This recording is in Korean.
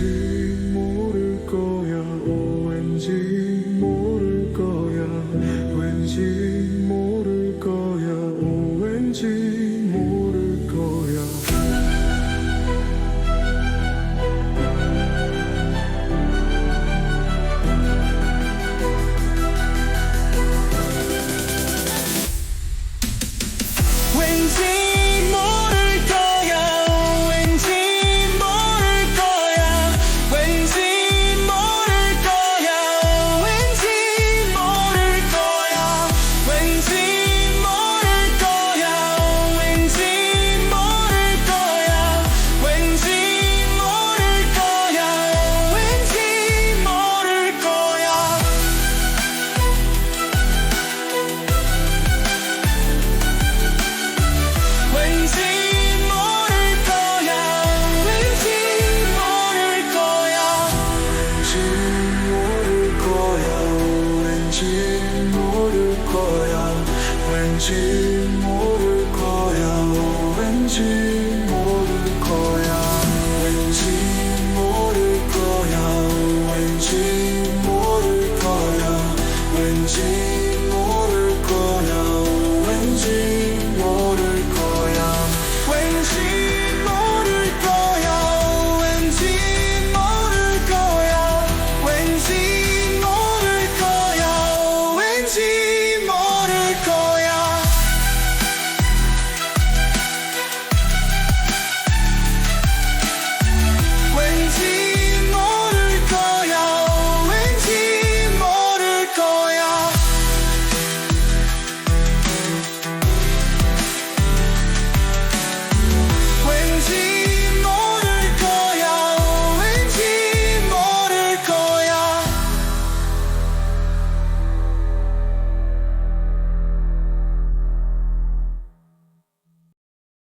왠지 모를 거야. 오 왠지 모를 거야. 왠지 모를 거야. 오 왠지 모를 거야. 왠지 왠지 모를 거야. 왠지